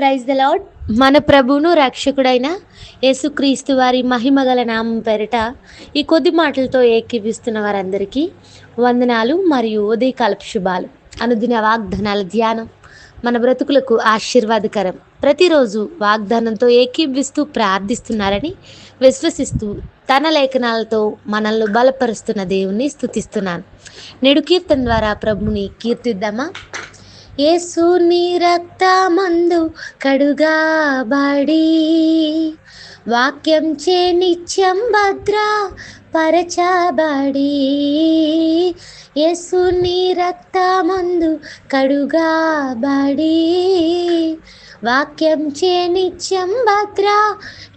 Praise the lord మన ప్రభువును రక్షకుడైన యేసుక్రీస్తు వారి మహిమగల నామం పేరిట ఈ కొద్ది మాటలతో ఏకీపిస్తున్న వారందరికీ వందనాలు మరియు ఉదయకాలపు శుభాలు. అనుదిన వాగ్దానాల ధ్యానం మన బ్రతుకులకు ఆశీర్వాదకరం. ప్రతిరోజు వాగ్దానంతో ఏకీవిస్తూ ప్రార్థిస్తున్నారని విశ్వసిస్తూ తన లేఖనాలతో మనల్ని బలపరుస్తున్న దేవుణ్ణి స్థుతిస్తున్నాను నేడు కీర్తన ద్వారా ప్రభుని కీర్తిద్దామా? యేసుని రక్తమందు కడుగాబడి వాక్యం చే నిత్యం భద్ర పరచబడి యేసుని రక్తమందు కడుగాబడి వాక్యం చే నిత్యం భద్ర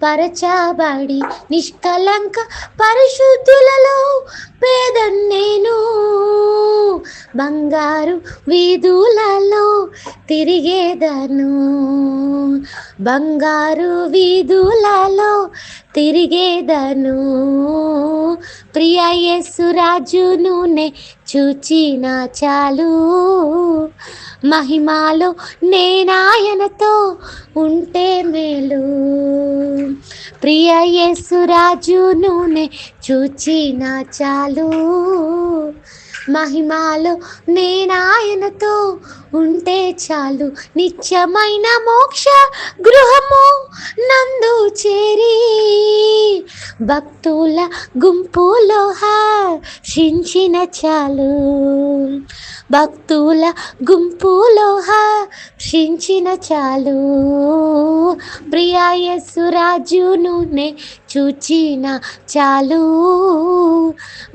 పరచబడి నిష్కలంక పరిశుద్ధులలో పేదన్నేను బంగారు వీధులలో తిరిగేదను. బంగారు వీధులలో తిరిగేదను. ప్రియ యేసురాజును నే చూచిన చాలు. మహిమాలో నేనాయనతో ఉంటే మేలు. ప్రియ యేసురాజును నే చూచిన చాలు. మహిమాలో నేనాయనతో ఉంటే చాలు. నిత్యమైన మోక్ష గృహము నందు చేరి భక్తుల గుంపులో హర్షించిన చాలు. భక్తుల గుంపులో హర్షించిన చాలు. ప్రియా యేసురాజును నే చూచిన చాలు.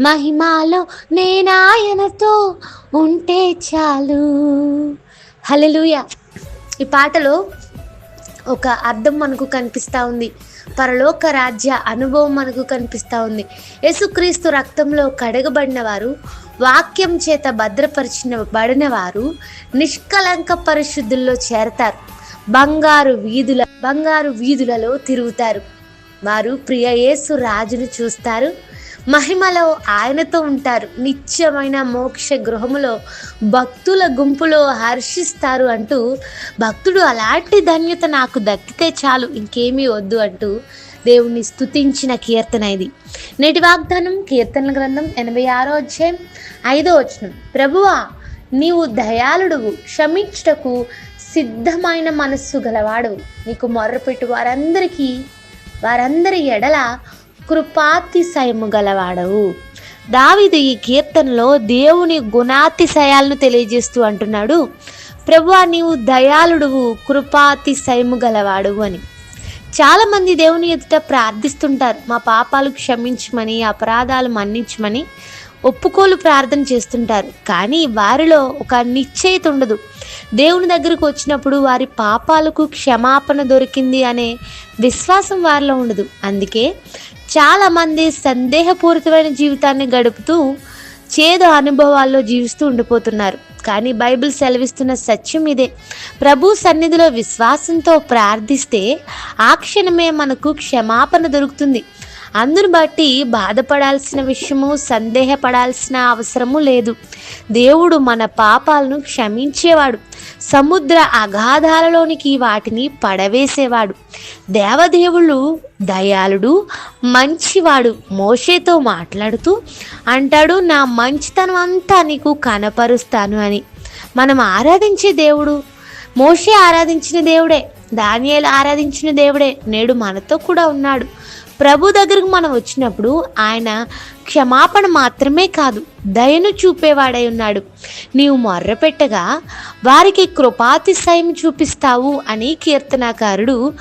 మహిమాలో నేనాయనతో ఉంటే చాలు. హలలుయ ఈ పాటలో ఒక అర్థం మనకు కనిపిస్తూ ఉంది. పరలోక రాజ్య అనుభవం మనకు కనిపిస్తూ ఉంది. యేసుక్రీస్తు రక్తంలో కడగబడిన వారు వాక్యం చేత భద్రపరిచిన బడిన వారు నిష్కలంక పరిశుద్ధుల్లో చేరతారు. బంగారు వీధుల బంగారు వీధులలో తిరుగుతారు. వారు ప్రియ యేసు రాజును చూస్తారు. మహిమలో ఆయనతో ఉంటారు. నిత్యమైన మోక్ష గృహములో భక్తుల గుంపులో హర్షిస్తారు అంటూ భక్తుడు అలాంటి ధన్యత నాకు దక్కితే చాలు ఇంకేమీ వద్దు అంటూ దేవుణ్ణి స్తుతించిన కీర్తన ఇది. నేటి వాగ్దానం కీర్తనల గ్రంథం ఎనభై ఆరో అధ్యాయం ఐదో వచనం. ప్రభువా నీవు దయాళుడువు క్షమించుటకు సిద్ధమైన మనస్సు గలవాడు. నీకు మొర్రపెట్టు వారందరికీ వారందరి ఎడల కృపాతిశయము గలవాడవు. దావిదు ఈ కీర్తనలో దేవుని గుణాతిశయాలను తెలియజేస్తూ అంటున్నాడు. ప్రభువా నీవు దయాళుడువు కృపాతిశయము గలవాడువు అని. చాలామంది దేవుని ఎదుట ప్రార్థిస్తుంటారు. మా పాపాలు క్షమించమని అపరాధాలు మన్నించమని ఒప్పుకోలు ప్రార్థన చేస్తుంటారు. కానీ వారిలో ఒక నిశ్చయిత ఉండదు. దేవుని దగ్గరకు వచ్చినప్పుడు వారి పాపాలకు క్షమాపణ దొరికింది అనే విశ్వాసం వారిలో ఉండదు. అందుకే చాలామంది సందేహపూరితమైన జీవితాన్ని గడుపుతూ చేదు అనుభవాల్లో జీవిస్తూ ఉండిపోతున్నారు. కానీ బైబిల్ సెలవిస్తున్న సత్యం ఇదే. ప్రభు సన్నిధిలో విశ్వాసంతో ప్రార్థిస్తే ఆ క్షణమే మనకు క్షమాపణ దొరుకుతుంది. అందును బట్టి బాధపడాల్సిన విషయము సందేహపడాల్సిన అవసరము లేదు. దేవుడు మన పాపాలను క్షమించేవాడు. సముద్ర అగాధాలలోనికి వాటిని పడవేసేవాడు. దేవదేవుళ్ళు దయాళుడు మంచివాడు. మోషేతో మాట్లాడుతూ అంటాడు నా మంచితనం అంతా నీకు కనపరుస్తాను అని. మనం ఆరాధించే దేవుడు మోషే ఆరాధించిన దేవుడే దానియాలు ఆరాధించిన దేవుడే నేడు మనతో కూడా ఉన్నాడు. ప్రభు దగ్గరకు మనం వచ్చినప్పుడు ఆయన క్షమాపణ మాత్రమే కాదు దయను చూపేవాడై ఉన్నాడు. నీవు మొర్రపెట్టగా వారికి కృపాతిశయం చూపిస్తావు అని కీర్తనాకారుడు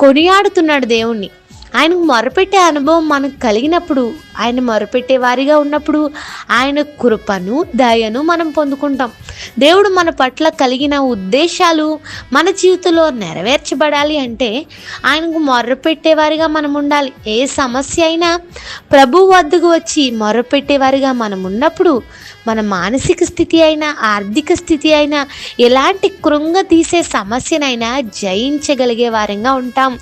కొనియాడుతున్నాడు దేవుణ్ణి. ఆయనకు మొరపెట్టే అనుభవం మనకు కలిగినప్పుడు ఆయన మొరపెట్టే వారిగా ఉన్నప్పుడు ఆయన కృపను దయను మనం పొందుకుంటాం. దేవుడు మన పట్ల కలిగిన ఉద్దేశాలు మన జీవితంలో నెరవేర్చబడాలి అంటే ఆయనకు మొరపెట్టేవారిగా మనం ఉండాలి. ఏ సమస్య అయినా ప్రభు వద్దకు వచ్చి మొరపెట్టేవారిగా మనం ఉన్నప్పుడు మన మానసిక స్థితి అయినా ఆర్థిక స్థితి అయినా ఎలాంటి కృంగ తీసే సమస్యనైనా జయించగలిగే వారంగా ఉంటాం.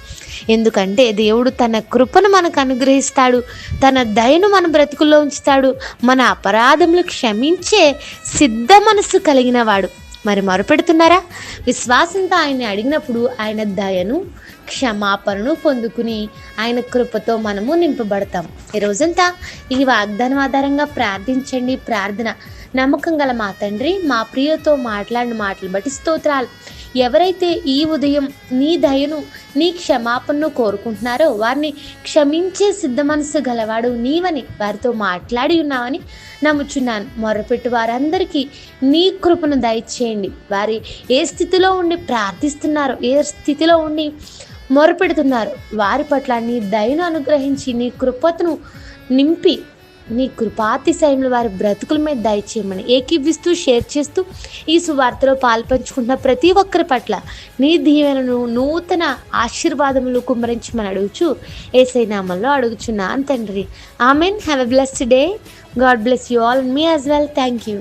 ఎందుకంటే దేవుడు తన కృపను మనకు అనుగ్రహిస్తాడు తన దయను మన బ్రతుకుల్లో ఉంచుతాడు మన అపరాధములు క్షమించే సిద్ధ మనసు కలిగిన వాడు. మరి మొరపెడుతున్నారా? విశ్వాసంతో ఆయన్ని అడిగినప్పుడు ఆయన దయను క్షమాపణను పొందుకుని ఆయన కృపతో మనము నింపబడతాం. ఈ రోజంతా ఈ వాగ్దానం ఆధారంగా ప్రార్థించండి ప్రార్థన నమ్మకం గల మా తండ్రి మా ప్రియతో మాట్లాడిన మాటలు బట్టి స్తోత్రాలు. ఎవరైతే ఈ ఉదయం నీ దయను నీ క్షమాపణను కోరుకుంటున్నారో వారిని క్షమించే సిద్ధ మనసు గలవాడు నీవని వారితో మాట్లాడి ఉన్నావని నమ్ముచున్నాను. మొరపెట్టు వారందరికీ నీ కృపను దయచేయండి. వారి ఏ స్థితిలో ఉండి ప్రార్థిస్తున్నారో ఏ స్థితిలో ఉండి మొరపెడుతున్నారు వారి పట్ల నీ దయను అనుగ్రహించి నీ కృపతను నింపి నీ కృపాతిశయంలో వారి బ్రతుకుల మీద దయచేయమని ఏకీవిస్తూ షేర్ చేస్తూ ఈ సువార్తలో పాల్పంచుకున్న ప్రతి ఒక్కరి పట్ల నీ దీవెనను నూతన ఆశీర్వాదములు కుమ్మరించమని అడుగుచు ఏసై నామంలో అడుగుచున్నాను తండ్రి. Amen have a blessed day God bless you all me as well thank you